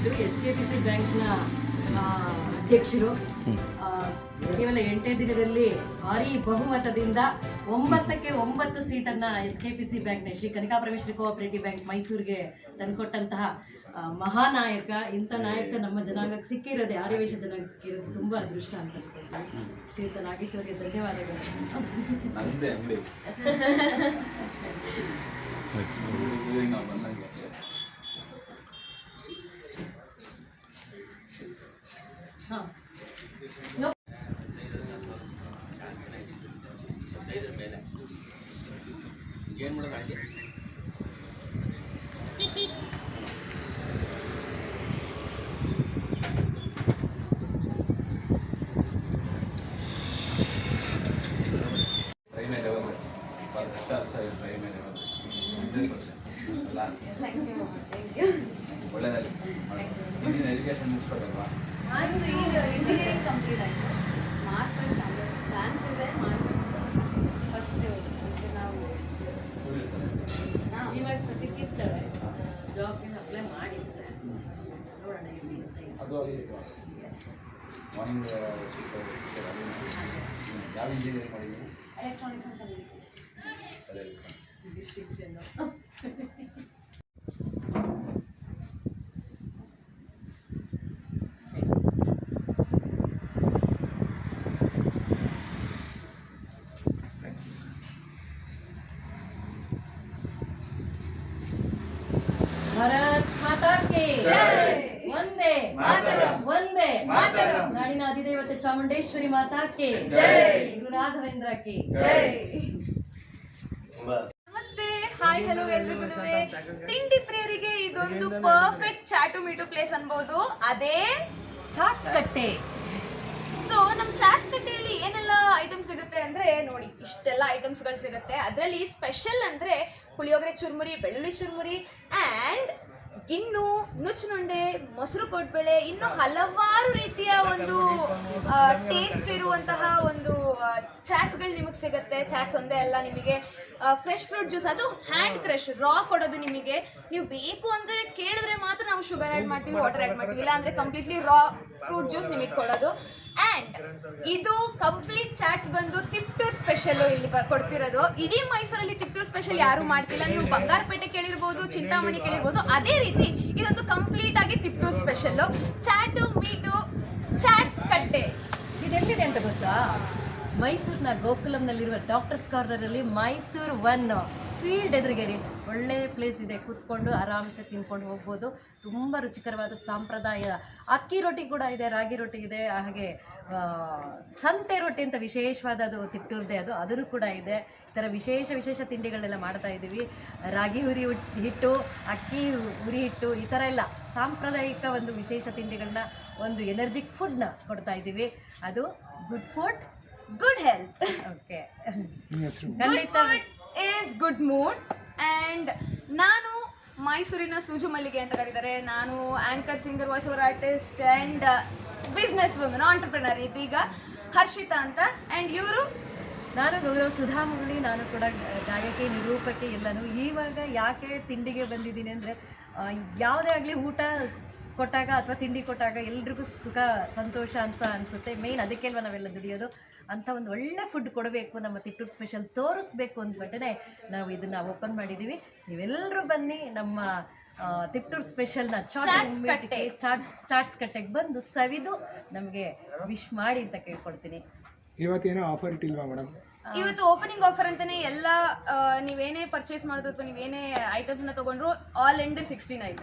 ಇದು S K P C ಬ್ಯಾಂಕ್ನ ನ ಅಧ್ಯಕ್ಷರು. ಕೇವಲ ಎಂಟೇ ದಿನದಲ್ಲಿ ಭಾರಿ ಬಹುಮತದಿಂದ ಒಂಬತ್ತಕ್ಕೆ ಒಂಬತ್ತು ಸೀಟನ್ನ ಎಸ್ ಕೆ ಪಿ ಸಿ ಬ್ಯಾಂಕ್ನ ಶ್ರೀ ಕನಕಾಪರಮೇಶ್ವರಿ ಕೋಆಪರೇಟಿವ್ ಬ್ಯಾಂಕ್ ಮೈಸೂರಿಗೆ ತಂದುಕೊಟ್ಟಂತಹ ಮಹಾನಾಯಕ. ಇಂಥ ನಾಯಕ ನಮ್ಮ ಜನಾಂಗಕ್ಕೆ ಸಿಕ್ಕಿರೋದೆ ಆರ್ಯವೇಶ ಜನಾಂಗಕ್ಕೆ ಸಿಕ್ಕಿರೋದು ತುಂಬಾ ಅದೃಷ್ಟ ಅಂತ ಅನ್ಕೊಳ್ತೀನಿ. ಶ್ರೀಯುತ ಅಂದೆ ಅವರಿಗೆ ಧನ್ಯವಾದಗಳು ಇಂಜಿನ್ ಎಜುಕೇಷನ್ ಮುಗಿಸ್ಬೇಕಲ್ವಾ ನಂದು ಈಗ ಇಂಜಿನಿಯರಿಂಗ್ ಕಂಪ್ಲೀಟ್ ಆಯಿತು ಮಾಸ್ಟರ್ ಡ್ಯಾನ್ಸ್ ಇದೆ ಫಸ್ಟ್ ನಾವು ಇವಾಗ ಸದ್ಯಕ್ಕೆ ಇರ್ತಾಳೆ ಜಾಬ್ಗೆ ಅಪ್ಲೈ ಮಾಡಿದ್ರೆ ನೋಡೋಣ ಎಲ್ಲಿ ಅಂತ ಇದೆ. ಅದು ಮಾರ್ನಿಂಗ್ ಯಾವ ಇಂಜಿನಿಯರಿಂಗ್ ಮಾಡಿದ್ದೀವಿ ಎಲೆಕ್ಟ್ರಾನಿಕ್ಸ್ ಅಂತ ಕಲಿತೀವಿ ಅದೇ Distinction. ಭಾರತ್ ಮಾತಾ ಕಿ ಒಂದೇ ಒಂದೇ ನಾಡಿನ ಅಧಿದೇವತೆ ಚಾಮುಂಡೇಶ್ವರಿ ಮಾತಾ ಕೆ ಗುರು ರಾಘವೇಂದ್ರಕ್ಕೆ. ನಮಸ್ತೆ ಹಾಯ್ ಹಲೋ ಎಲ್ರಿಗೂ ತಿಂಡಿ ಪ್ರಿಯರಿಗೆ ಇದೊಂದು ಪರ್ಫೆಕ್ಟ್ ಚಾಟು ಮೀಟು ಪ್ಲೇಸ್ ಅನ್ಬೋದು. ಅದೇ ಚಾಟ್ಸ್ ಕಟ್ಟೆ. ಸೊ ನಮ್ಮ ಚಾಟ್ಸ್ ಕಟ್ಟೆಯಲ್ಲಿ ಏನೆಲ್ಲ ಐಟಮ್ ಸಿಗುತ್ತೆ ಅಂದ್ರೆ ನೋಡಿ ಇಷ್ಟೆಲ್ಲ ಐಟಮ್ಸ್ಗಳು ಸಿಗುತ್ತೆ. ಅದರಲ್ಲಿ ಸ್ಪೆಷಲ್ ಅಂದ್ರೆ ಪುಳಿಯೋಗರೆ ಚುರ್ಮುರಿ ಬೆಳ್ಳುಳ್ಳಿ ಚುರ್ಮುರಿ ಆ್ಯಂಡ್ ಗಿಣ್ಣು ನುಚ್ಚುನುಂಡೆ, ಮೊಸರು ಕೊಟ್ಬೇಳೆ ಇನ್ನು ಹಲವಾರು ರೀತಿಯ ಒಂದು ಟೇಸ್ಟ್ ಇರುವಂತಹ ಒಂದು ಚಾಟ್ಸ್ಗಳು ನಿಮಗೆ ಸಿಗುತ್ತೆ. ಚಾಟ್ಸ್ ಒಂದೇ ಅಲ್ಲ ನಿಮಗೆ. ಫ್ರೆಶ್ ಫ್ರೂಟ್ ಜ್ಯೂಸ್ ಅದು ಹ್ಯಾಂಡ್ ಕ್ರಶ್ ರಾ ಕೊಡೋದು ನಿಮಗೆ. ನೀವು ಬೇಕು ಅಂದರೆ ಕೇಳಿದ್ರೆ ಮಾತ್ರ ನಾವು ಶುಗರ್ ಆ್ಯಡ್ ಮಾಡ್ತೀವಿ ವಾಟರ್ ಆ್ಯಡ್ ಮಾಡ್ತೀವಿ. ಇಲ್ಲ ಅಂದರೆ ಕಂಪ್ಲೀಟ್ಲಿ ರಾ ಫ್ರೂಟ್ ಜ್ಯೂಸ್ ನಿಮಗೆ ಕೊಡೋದು. ಆ್ಯಂಡ್ ಇದು ಕಂಪ್ಲೀಟ್ ಚಾಟ್ಸ್ ಬಂದು ತಿಪ್ಟೂರ್ ಸ್ಪೆಷಲ್ ಇಲ್ಲಿ ಕೊಡ್ತಿರೋದು. ಇಡೀ ಮೈಸೂರಲ್ಲಿ ತಿಪ್ಟೂರ್ ಸ್ಪೆಷಲ್ ಯಾರು ಮಾಡ್ತಿಲ್ಲ? ನೀವು ಬಂಗಾರಪೇಟೆ ಕೇಳಿರ್ಬೋದು, ಚಿಂತಾಮಣಿ ಕೇಳಿರ್ಬೋದು. ಅದೇ ರೀತಿ ಇದೊಂದು ಕಂಪ್ಲೀಟ್ ಆಗಿ Tippu special chat meet chaats ಕಟ್ಟೆ. ಇದೆಲ್ಲಿದೆ ಅಂತ ಗೊತ್ತಾ? ಮೈಸೂರಿನ ಗೋಕುಲಂನಲ್ಲಿರುವ ಡಾಕ್ಟರ್ಸ್ ಕಾರ್ನರಲ್ಲಿ ಮೈಸೂರು ಒನ್ ಫೀಲ್ಡ್ ಎದುರುಗೇರಿ. ಒಳ್ಳೆ ಪ್ಲೇಸ್ ಇದೆ. ಕೂತ್ಕೊಂಡು ಆರಾಮ್ಸೆ ತಿನ್ಕೊಂಡು ಹೋಗ್ಬೋದು. ತುಂಬ ರುಚಿಕರವಾದ ಸಾಂಪ್ರದಾಯ. ಅಕ್ಕಿ ರೊಟ್ಟಿ ಕೂಡ ಇದೆ ರಾಗಿ ರೊಟ್ಟಿ ಇದೆ ಹಾಗೆ ಸಂತೆ ರೊಟ್ಟಿ ಅಂತ ವಿಶೇಷವಾದ ಅದು. ತಿಟ್ಟೂರ್ದೆ ಅದು ಅದನ್ನು ಕೂಡ ಇದೆ. ಈ ಥರ ವಿಶೇಷ ವಿಶೇಷ ತಿಂಡಿಗಳನ್ನೆಲ್ಲ ಮಾಡ್ತಾ ಇದ್ದೀವಿ. ರಾಗಿ ಹುರಿ ಹಿಟ್ಟು ಅಕ್ಕಿ ಹುರಿ ಹಿಟ್ಟು ಈ ಥರ ಎಲ್ಲ ಸಾಂಪ್ರದಾಯಿಕ ಒಂದು ವಿಶೇಷ ತಿಂಡಿಗಳನ್ನ ಒಂದು ಎನರ್ಜಿಕ್ ಫುಡ್ನ ಕೊಡ್ತಾ ಇದ್ದೀವಿ. ಅದು good food good health okay ಖಂಡಿತ ಈಸ್ ಗುಡ್ ಮೂಡ್ ಆ್ಯಂಡ್ ನಾನು ಮೈಸೂರಿನ ಸೂಜು ಮಲ್ಲಿಗೆ ಅಂತ ಕರೀತಾರೆ. ನಾನು anchor singer voice over artist and business woman entrepreneur ಇದೀಗ ಹರ್ಷಿತಾ ಅಂತ. ಆ್ಯಂಡ್ ಇವರು? ನಾನು ಗೌರವ್ ಸುಧಾ ಮುರಳಿ, ನಾನು ಕೂಡ ಗಾಯಕಿ, ನಿರೂಪಕಿ ಎಲ್ಲನೂ. ಇವಾಗ ಯಾಕೆ ತಿಂಡಿಗೆ ಬಂದಿದ್ದೀನಿ ಅಂದರೆ ಯಾವುದೇ ಆಗಲಿ ಊಟ ಕೊಟ್ಟಾಗ ಅಥವಾ ತಿಂಡಿ ಕೊಟ್ಟಾಗ ಎಲ್ರಿಗೂ ಸುಖ, ಸಂತೋಷ ಅನ್ಸ ಅನಿಸುತ್ತೆ. ಮೇಯ್ನ್ ಅದಕ್ಕೆಲ್ವ ನಾವೆಲ್ಲ ದುಡಿಯೋದು? ಅಂಥ ಒಂದು ಒಳ್ಳೆ ಫುಡ್ ಕೊಡಬೇಕು ನಮ್ಮ ತಿಟ್ಟೂರು ಸ್ಪೆಷಲ್ ತೋರಿಸ್ಬೇಕು ಅಂದ್ಬಿಟ್ಟೇ ನಾವು ಇದನ್ನ ಓಪನ್ ಮಾಡಿದ್ದೀವಿ ನೀವೆಲ್ಲರೂ ಬನ್ನಿ ನಮ್ಮ ತಿಪ್ಟೂರ್ ಸ್ಪೆಷಲ್ನ ಚಾಟ್ ಕಟ್ಟೆ. ಚಾಟ್ ಚಾಟ್ಸ್ ಕಟ್ಟೆಗೆ ಬಂದು ಸವಿದು ನಮಗೆ ವಿಶ್ ಮಾಡಿ ಅಂತ ಕೇಳ್ಕೊಡ್ತೀನಿ. ಇವತ್ತೇನೋ ಆಫರ್ ಇಟ್ಟಿಲ್ವಾ ಮೇಡಮ್ ಇವತ್ತು ಓಪನಿಂಗ್ ಆಫರ್ ಅಂತಾನೆ ಎಲ್ಲ ನೀವೇನೇ ಪರ್ಚೇಸ್ ಮಾಡೋದು ಅಥವಾ ನೀವೇನೇ ಐಟಮ್ಸ್ನ ತಗೊಂಡ್ರು all end sixty nine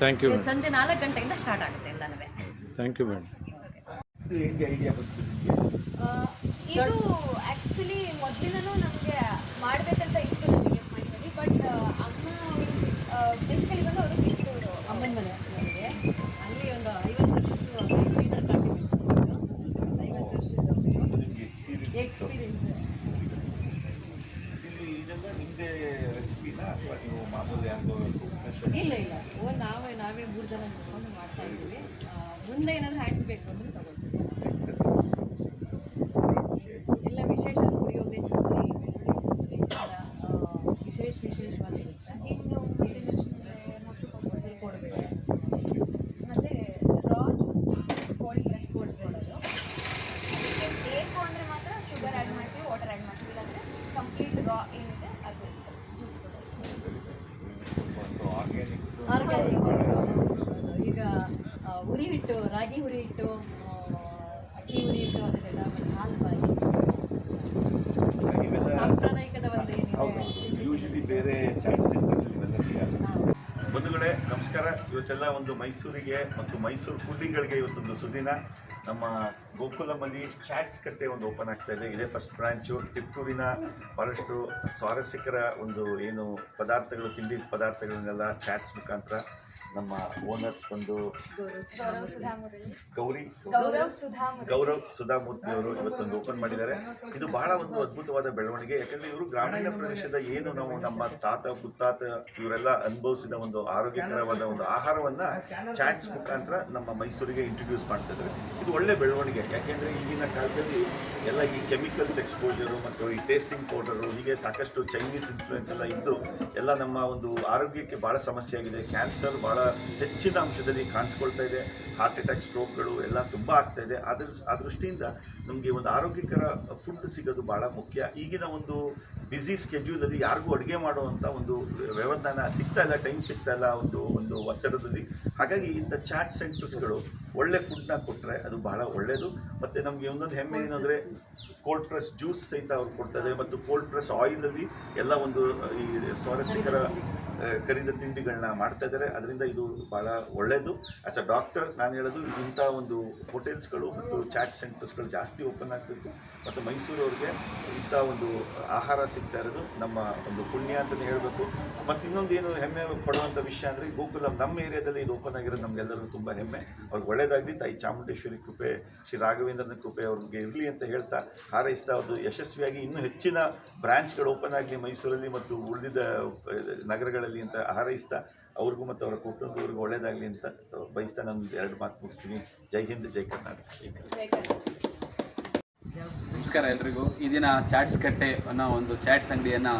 thank you ಸಂಜೆ ನಾಲ್ಕು ಗಂಟೆಯಿಂದ ಸ್ಟಾರ್ಟ್ ಆಗುತ್ತೆ ಎಲ್ಲನೂ. ಥ್ಯಾಂಕ್ ಯು ಮೇಡಮ್ ಹೆಂಗೆ ಐಡಿಯಾ ಬಂತು ಇದು ಆ್ಯಕ್ಚುಲಿ ಮೊದಲಿನೂ ನಮಗೆ ಮಾಡಬೇಕಂತ ಇತ್ತು ನಮಗೆ ಮೈಂಡಲ್ಲಿ ಬಟ್ ಅಮ್ಮ ಅವರು ಬೇಸಿಕಲಿ ಬಂದು ಅವರು ಕಿತ್ತೂರು ಅಮ್ಮನ ಮನೆ ನಮಗೆ. ಅಲ್ಲಿ ಒಂದು ಐವತ್ತು ವರ್ಷದ್ದು ಶ್ರೀಧರ್ ಕಾಫಿ ಐವತ್ತು ವರ್ಷದ ಎಕ್ಸ್ಪೀರಿಯನ್ಸ್ ಇಲ್ಲಿ ಇದೆಲ್ಲ ನಿಮ್ಮದೇ ರೆಸಿಪಿನಾ ಅಥವಾ ನೀವು ಮಾಮೂಲಿ ಇಲ್ಲ ಇಲ್ಲ. ಓ ನಾವೇ ನಾವೇ ಮೂರು ಜನ ನೋಡ್ಕೊಂಡು ಮಾಡ್ತಾ ಇದ್ದೀವಿ. ಮುಂದೆ ಏನಾದ್ರು ಹ್ಯಾಂಡ್ಸ್ ಬೇಕು ಕಂಪ್ಲೀಟ್ ರಾ ಏನಿದೆ ಅದು ಜ್ಯೂಸ್ ಆರ್ಗ್ಯಾನಿಕ್ ಈಗ ಹುರಿ ಹಿಟ್ಟು ರಾಗಿ ಹುರಿ ಹಿಟ್ಟು ಅಕ್ಕಿ ಹುರಿ ಹಿಟ್ಟು ಅದಕ್ಕೆಲ್ಲ ಹಾಲು ಬಾಯಿ ಸಾಂಪ್ರದಾಯಿಕದ ಒಂದು ಏನಿದೆ? ಬೇರೆ ಚಾಟ್ಸ್ ಬಂಧುಗಳೇ ನಮಸ್ಕಾರ. ಇವತ್ತೆಲ್ಲ ಒಂದು ಮೈಸೂರಿಗೆ ಮತ್ತು ಮೈಸೂರು ಫುಡ್ಡಿಂಗ್ಗಳಿಗೆ ಇವತ್ತೊಂದು ಸುದಿನ. ನಮ್ಮ ಗೋಕುಲಮಲ್ಲಿ ಚಾಟ್ಸ್ ಕಟ್ಟೆ ಒಂದು ಓಪನ್ ಆಗ್ತಾ ಇದೆ. ಇದೇ ಫಸ್ಟ್ ಬ್ರಾಂಚು ಟಿಪ್ಪುವಿನ ಬಹಳಷ್ಟು ಸ್ವಾರಸ್ಯಕರ ಒಂದು ಏನು ಪದಾರ್ಥಗಳು, ತಿಂಡಿ ಪದಾರ್ಥಗಳನ್ನೆಲ್ಲ ಚಾಟ್ಸ್ ಮುಖಾಂತರ ನಮ್ಮ ಓನರ್ಸ್ ಬಂದು ಗೌರಿ ಗೌರವ್ ಸುಧಾಮೂರ್ತಿ ಅವರು ಇವತ್ತೊಂದು ಓಪನ್ ಮಾಡಿದ್ದಾರೆ. ಇದು ಬಹಳ ಒಂದು ಅದ್ಭುತವಾದ ಬೆಳವಣಿಗೆ. ಯಾಕಂದ್ರೆ ಇವರು ಗ್ರಾಮೀಣ ಪ್ರದೇಶದ ಏನು ನಾವು ನಮ್ಮ ತಾತ ಪುತ್ತಾತ ಇವರೆಲ್ಲ ಅನುಭವಿಸಿದ ಒಂದು ಆರೋಗ್ಯಕರವಾದ ಒಂದು ಆಹಾರವನ್ನ ಚಾಟ್ಸ್ ಮುಖಾಂತರ ನಮ್ಮ ಮೈಸೂರಿಗೆ ಇಂಟ್ರೊಡ್ಯೂಸ್ ಮಾಡ್ತಾ ಇದ್ದಾರೆ. ಇದು ಒಳ್ಳೆ ಬೆಳವಣಿಗೆ. ಯಾಕೆಂದ್ರೆ ಈಗಿನ ಕಾಲದಲ್ಲಿ ಎಲ್ಲ ಈ ಕೆಮಿಕಲ್ಸ್ ಎಕ್ಸ್ಪೋಜರು ಮತ್ತು ಈ ಟೇಸ್ಟಿಂಗ್ ಪೌಡರು ಹೀಗೆ ಸಾಕಷ್ಟು ಚೈನೀಸ್ ಇನ್ಫ್ಲುಯೆನ್ಸ್ ಎಲ್ಲ ಇದ್ದು ಎಲ್ಲ ನಮ್ಮ ಒಂದು ಆರೋಗ್ಯಕ್ಕೆ ಭಾಳ ಸಮಸ್ಯೆ ಆಗಿದೆ ಕ್ಯಾನ್ಸರ್ ಭಾಳ ಹೆಚ್ಚಿನ ಅಂಶದಲ್ಲಿ ಕಾಣಿಸ್ಕೊಳ್ತಾ ಇದೆ. ಹಾರ್ಟ್ ಅಟ್ಯಾಕ್ ಸ್ಟ್ರೋಕ್ಗಳು ಎಲ್ಲ ತುಂಬ ಆಗ್ತಾ ಇದೆ. ಅದ್ರ ಆ ದೃಷ್ಟಿಯಿಂದ ನಮಗೆ ಒಂದು ಆರೋಗ್ಯಕರ ಫುಡ್ ಸಿಗೋದು ಭಾಳ ಮುಖ್ಯ. ಈಗಿನ ಒಂದು ಬ್ಯುಸಿ ಸ್ಕೆಡ್ಯೂಲಲ್ಲಿ ಯಾರಿಗೂ ಅಡುಗೆ ಮಾಡುವಂಥ ಒಂದು ವ್ಯವಧಾನ ಸಿಗ್ತಾ ಇಲ್ಲ ಟೈಮ್ ಸಿಗ್ತಾ ಇಲ್ಲ ಒಂದು ಒಂದು ಒತ್ತಡದಲ್ಲಿ. ಹಾಗಾಗಿ ಇಂಥ ಚಾಟ್ ಸೆಂಟರ್ಸ್ಗಳು ಒಳ್ಳೆ ಫುಡ್ನ ಕೊಟ್ಟರೆ ಅದು ಬಹಳ ಒಳ್ಳೆಯದು ಮತ್ತು ನಮಗೆ ಒಂದೊಂದು ಹೆಮ್ಮೆ ಏನಂದರೆ ಕೋಲ್ಡ್ ಪ್ರೆಸ್ ಜ್ಯೂಸ್ ಸಹಿತ ಅವ್ರು ಕೊಡ್ತಾ ಇದ್ದಾರೆ. ಮತ್ತು ಕೋಲ್ಡ್ ಪ್ರೆಸ್ ಆಯಿಲಲ್ಲಿ ಎಲ್ಲ ಒಂದು ಈ ಸ್ವಾರಸ್ಯಕರ ಕರಿದ ತಿಂಡಿಗಳನ್ನ ಮಾಡ್ತಾ ಇದ್ದಾರೆ ಅದರಿಂದ ಇದು ಭಾಳ ಒಳ್ಳೆಯದು ಆಸ್ ಅ ಡಾಕ್ಟರ್ ನಾನು ಹೇಳೋದು ಇಂಥ ಒಂದು ಹೋಟೆಲ್ಸ್ಗಳು ಮತ್ತು ಚಾಟ್ ಸೆಂಟರ್ಸ್ಗಳು ಜಾಸ್ತಿ ಓಪನ್ ಆಗಬೇಕು. ಮತ್ತು ಮೈಸೂರವ್ರಿಗೆ ಇಂಥ ಒಂದು ಆಹಾರ ಸಿಗ್ತಾ ಇರೋದು ನಮ್ಮ ಒಂದು ಪುಣ್ಯ ಅಂತಲೇ ಹೇಳಬೇಕು. ಮತ್ತು ಇನ್ನೊಂದು ಏನು ಹೆಮ್ಮೆ ಪಡುವಂಥ ವಿಷಯ ಅಂದರೆ ಗೋಕುಲ ನಮ್ಮ ಏರಿಯಾದಲ್ಲಿ ಇದು ಓಪನ್ ಆಗಿರೋದು ನಮಗೆಲ್ಲರಿಗೂ ತುಂಬ ಹೆಮ್ಮೆ. ಅವ್ರಿಗೆ ಒಳ್ಳೆಯದಾಗಲಿ ತಾಯಿ ಚಾಮುಂಡೇಶ್ವರಿ ಕೃಪೆ, ಶ್ರೀ ರಾಘವೇಂದ್ರನ ಕೃಪೆ ಅವ್ರಿಗೆ ಇರಲಿ ಅಂತ ಹೇಳ್ತಾ ಹಾರೈಸ್ತಾ ಅದು ಯಶಸ್ವಿಯಾಗಿ ಇನ್ನೂ ಹೆಚ್ಚಿನ ಬ್ರಾಂಚ್ಗಳು ಓಪನ್ ಆಗಲಿ ಮೈಸೂರಲ್ಲಿ ಮತ್ತು ಉಳಿದ ನಗರಗಳಲ್ಲಿ. ಅಂತ ಹಾರೈಸ್ತಾ ಅವ್ರಿಗೂ ಮತ್ತು ಅವರ ಕುಟುಂಬದವ್ರಿಗೂ ಒಳ್ಳೇದಾಗಲಿ ಅಂತ ಬಯಸ್ತಾ ನಾನು ಎರಡು ಮಾತು ಮುಗಿಸ್ತೀನಿ. ಜೈ ಹಿಂದ್ ಜೈ ಕರ್ನಾಟಕ. ಜೈ ಕರ್ನಾಟಕ. ನಮಸ್ಕಾರ ಎಲ್ರಿಗೂ. ಈ ದಿನ ಚಾಟ್ಸ್ ಕಟ್ಟೆ ಅನ್ನೋ ಒಂದು ಚಾಟ್ಸ್ ಅಂಗಡಿಯನ್ನು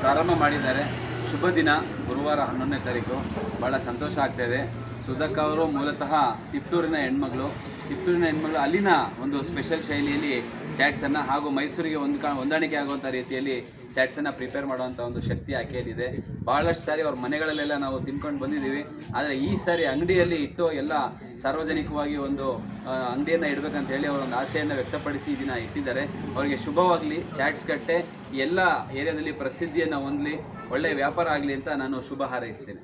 ಪ್ರಾರಂಭ ಮಾಡಿದ್ದಾರೆ. ಶುಭ ದಿನ ಗುರುವಾರ ಹನ್ನೊಂದನೇ ತಾರೀಕು. ಭಾಳ ಸಂತೋಷ ಆಗ್ತಾಯಿದೆ ಸುಧಕ್ ಅವರು ಮೂಲತಃ ತಿಪ್ಟೂರಿನ ಹೆಣ್ಮಗಳು. ತಿಪ್ಟೂರಿನ ಹೆಣ್ಮಗಳು ಅಲ್ಲಿನ ಒಂದು ಸ್ಪೆಷಲ್ ಶೈಲಿಯಲ್ಲಿ ಚಾಟ್ಸನ್ನು ಹಾಗೂ ಮೈಸೂರಿಗೆ ಒಂದು ಹೊಂದಾಣಿಕೆ ಆಗುವಂಥ ರೀತಿಯಲ್ಲಿ ಚಾಟ್ಸನ್ನು ಪ್ರಿಪೇರ್ ಮಾಡುವಂಥ ಒಂದು ಶಕ್ತಿ ಆಕೆಯಲ್ಲಿದೆ ಭಾಳಷ್ಟು ಸಾರಿ ಅವ್ರ ಮನೆಗಳಲ್ಲೆಲ್ಲ ನಾವು ತಿನ್ಕೊಂಡು ಬಂದಿದ್ದೀವಿ. ಆದರೆ ಈ ಸಾರಿ ಅಂಗಡಿಯಲ್ಲಿ ಇಟ್ಟು ಎಲ್ಲ ಸಾರ್ವಜನಿಕವಾಗಿ ಒಂದು ಅಂಗಡಿಯನ್ನು ಇಡಬೇಕಂತ ಹೇಳಿ ಅವರ ಒಂದು ಆಸೆಯನ್ನು ವ್ಯಕ್ತಪಡಿಸಿ ದಿನ ಇಟ್ಟಿದ್ದಾರೆ. ಅವರಿಗೆ ಶುಭವಾಗಲಿ. ಚಾಟ್ಸ್ ಕಟ್ಟೆ ಎಲ್ಲ ಏರಿಯಾದಲ್ಲಿ ಪ್ರಸಿದ್ಧಿಯನ್ನು ಹೊಂದಲಿ. ಒಳ್ಳೆಯ ವ್ಯಾಪಾರ ಆಗಲಿ ಅಂತ ನಾನು ಶುಭ ಹಾರೈಸ್ತೇನೆ.